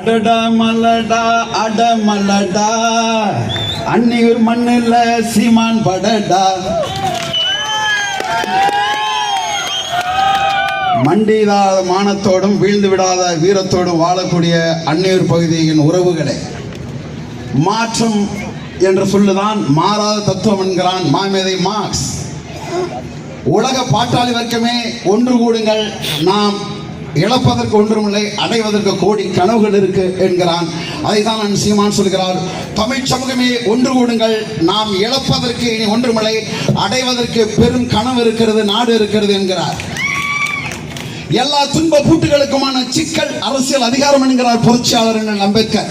அடடா மலடா அட மலடா. அன்னியூர் மண்ணில் சீமான் படடா. மண்டியிடாத மானத்தோடும் வீழ்ந்து விடாத வீரத்தோடும் வாழக்கூடிய அன்னியூர் பகுதியின் உறவுகளே. மாற்றம் என்ற சொல்லுதான் மாறாத தத்துவம் என்கிறான் மாமேதை மார்க்ஸ். உலக பாட்டாளி வர்க்கமே ஒன்று கூடுங்கள் நாம் இழப்பதற்கு ஒன்றுமில்லை அடைவதற்கு கோடி கனவுகள் இருக்கு என்கிறான். அதை தான் நான் சீமான் சொல்கிறார் தமிழ் சமூகமே ஒன்று கூடுங்கள் நாம் இழப்பதற்கு இனி ஒன்றுமில்லை அடைவதற்கு பெரும் கனவு இருக்கிறது நாடு இருக்கிறது என்கிறார். எல்லா துன்ப பூட்டுகளுக்குமான சிக்கல் அரசியல் அதிகாரம் என்கிறார் புரட்சியாளர் அண்ணன் அம்பேத்கர்.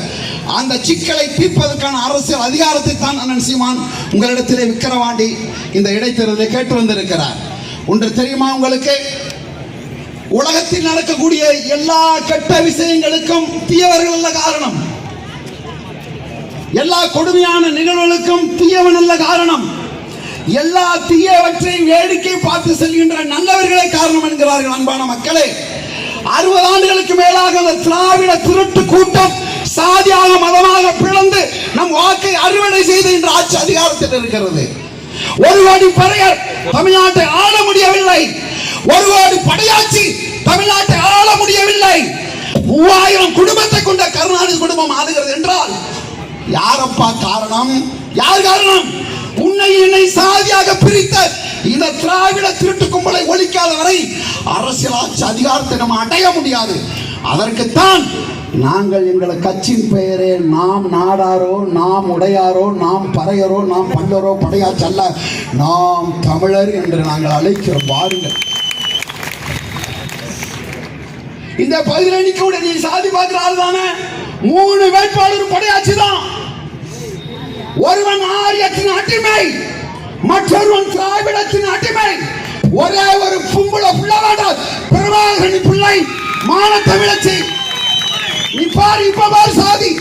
அந்த சிக்கலை தீர்ப்பதற்கான அரசியல் அதிகாரத்தை தான் அண்ணன் சீமான் உங்களிடத்திலே விக்கிரவாண்டி இந்த இடைத்தேர்தலை கேட்டு வந்திருக்கிறார். ஒன்று தெரியுமா உங்களுக்கு? உலகத்தில் நடக்கக்கூடிய எல்லா கெட்ட விஷயங்களுக்கும் தீயவர்கள் அல்ல காரணம். எல்லா கொடுமையான நிகழ்வுகளுக்கும் தீயவன் அல்ல காரணம். எல்லா தீயவற்றையும் வேடிக்கை பார்த்து செல்கின்ற நல்லவர்களே காரணம் என்கிறார்கள் அன்பான மக்களே. அறுபது ஆண்டுகளுக்கு மேலாக அந்த திராவிட திருட்டு கூட்டம் சாதியாக மதமாக பிளந்து நம் வாக்கை அறுவடை செய்து இன்று ஆட்சி அதிகாரத்தில் இருக்கிறது. ஒரு கோடி பறையர் தமிழ்நாட்டை ஆள முடியவில்லை. ஒரு கோடி படையாட்சி தமிழ்நாட்டை ஆள முடியவில்லை. மூவாயிரம் குடும்பத்தை கொண்ட கருணாநிதி குடும்பம் ஆளுகிறது என்றால் யாரப்பா காரணம்? யார் காரணம்? உன்னை என்னை சாதியாக பிரித்த இந்த திராவிட திருட்டு கும்பலை ஒழிக்காத வரை அரசியல் ஆட்சி அதிகாரத்தை நம்ம அடைய முடியாது. அதற்குத்தான் நாங்கள் எங்கள் கட்சியின் பெயரே நாம் நாடாரோ நாம் உடையாரோ நாம் பறையரோ நாம் பல்லரோ படையாச்சல்ல நாம் தமிழர் என்று நாங்கள் அழைக்கிறோம். வாருங்கள். இந்த பகுதியில் கூட நீ சாதி பார்க்கிற ஆள் தானே? மூணு வேட்பாளர் படையாச்சு தான் ஒருவன் ஆரியத்தின் அடிமை மற்றொருவன் திராவிடத்தின் அடிமை. ஒரே ஒரு பும்புல புள்ள வேண்டாம் பிரபாகரன் பிள்ளை மான தமிழச்சி நீ பாரு இப்ப பாரு சாதி.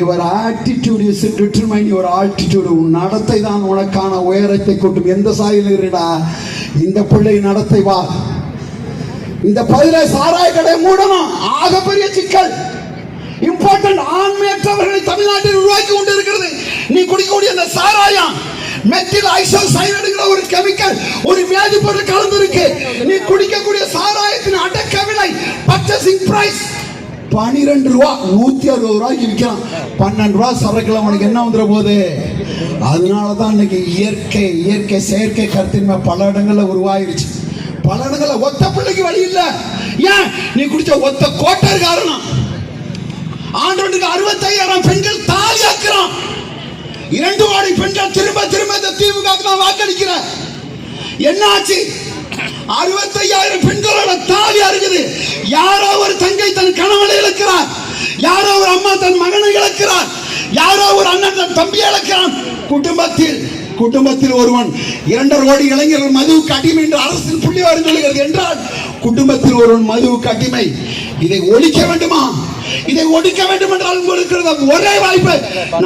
இவர் attitude is determine your attitude உன் நடத்தை தான் உனக்கான உயரத்தை கொட்டும். எந்த சாயில் இருடா? இந்த பிள்ளை நடத்தை வா. இந்த பதில சாராய கடை மூடணும் ஆகப்பெரிய சிக்கல். இம்பார்ட்டன்ட் ஆண்மையற்றவர்களை தமிழ்நாட்டில் உருவாக்கி கொண்டு இருக்கிறது நீ குடிக்கக்கூடிய அந்த சாராயம் மெத்தில் ஐசல் சைடுங்கிற ஒரு கெமிக்கல் ஒரு வியாதி பொருள் கலந்திருக்கு. நீ குடிக்கக்கூடிய சாராயத்தின் அடக்க விலை பர்ச்சேசிங் பிரைஸ் பனிரெண்டு ரூபா நூத்தி அறுபது ரூபாய்க்கு விற்கிறான். பன்னெண்டு ரூபா சரக்குல உனக்கு என்ன வந்துட போகுது? அதனால தான் இன்னைக்கு இயற்கை இயற்கை செயற்கை கருத்தின்மை பல இடங்களில் உருவாயிருச்சு. பல ஒத்த பிள்ளைக்கு வழி இல்ல. ஏன்? நீ குடிச்ச ஒத்த கோட்டர் காரணம் ஆண்டோட்டுக்கு அறுபத்தையாயிரம் பெண்கள் தாலியாக்குறான் இரண்டு கோடி பெண்கள் திரும்ப திரும்ப இந்த திமுக நான் வாக்களிக்கிற என்ன ஆச்சு அறுபத்தையாயிரம் பெண்களோட தாலி அருகுது யாரோ ஒரு தங்கை தன் கணவனை இழக்கிறார். யாரோ ஒரு அம்மா தன் மகனை இழக்கிறார். யாரோ ஒரு அண்ணன் தன் தம்பியை இழக்கிறான். குடும்பத்தில் குடும்பத்தில் ஒருவன் இரண்டரை கோடி இளைஞர்கள் மதுவுக்கு அடிமை என்று அரசின் புள்ளி வரும் சொல்கிறது என்றால் குடும்பத்தில் ஒருவன் மதுவுக்கு அடிமை. இதை ஒழிக்க வேண்டுமா? இதை ஒழிக்க வேண்டும் என்றால் உங்களுக்கு ஒரே வாய்ப்பு.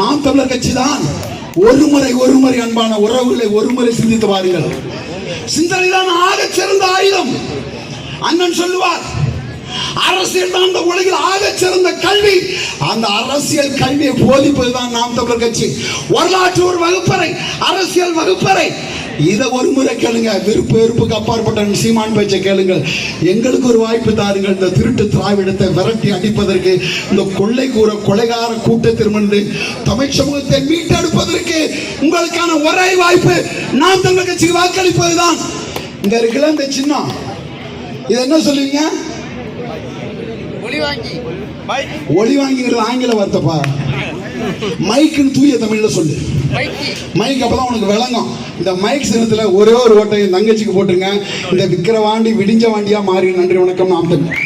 நாம் தமிழர் கட்சி தான் ஒரு முறை ஒரு முறை அன்பான உறவுகளை ஒரு முறை சிந்தித்து பாருங்கள். சிந்தனை தான் ஆக சிறந்த ஆயுதம். அண்ணன் சொல்லுவார் அரசியல் தான் இந்த உலகில் ஆக சிறந்த அந்த அரசியல் கல்வியை போதிப்பதுதான் நாம் தமிழர் கட்சி. வரலாற்று ஒரு வகுப்பறை அரசியல் வகுப்பறை. இதை ஒரு முறை கேளுங்க. விருப்பு வெறுப்புக்கு அப்பாற்பட்ட சீமான் பேச்சை கேளுங்கள். எங்களுக்கு ஒரு வாய்ப்பு தாருங்கள். இந்த திருட்டு திராவிடத்தை விரட்டி அடிப்பதற்கு இந்த கொள்ளை கூற கொலைகார கூட்டத்திற்கு தமிழ் சமூகத்தை மீட்டெடுப்பதற்கு உங்களுக்கான ஒரே வாய்ப்பு நாம் தமிழ் கட்சிக்கு வாக்களிப்பதுதான். இங்க இருக்குல்ல இந்த சின்னம் இது என்ன சொல்லுவீங்க? ஒளி வாங்கி. ஒளி வாங்கிக்கிறது ஆங்கில வார்த்தைப்பா. மைக்குன்னு தூய தமிழ்ல சொல்லு. மைக்கி மைக் அப்பதான் உனக்கு விளங்கும். இந்த மைக் சின்னத்துல ஒரே ஒரு ஓட்டை தங்கச்சிக்கு போட்டுருங்க. இந்த விக்கிரவாண்டி விடிஞ்ச வாண்டியா மாறி நன்றி வணக்கம் நாம் தமிழ்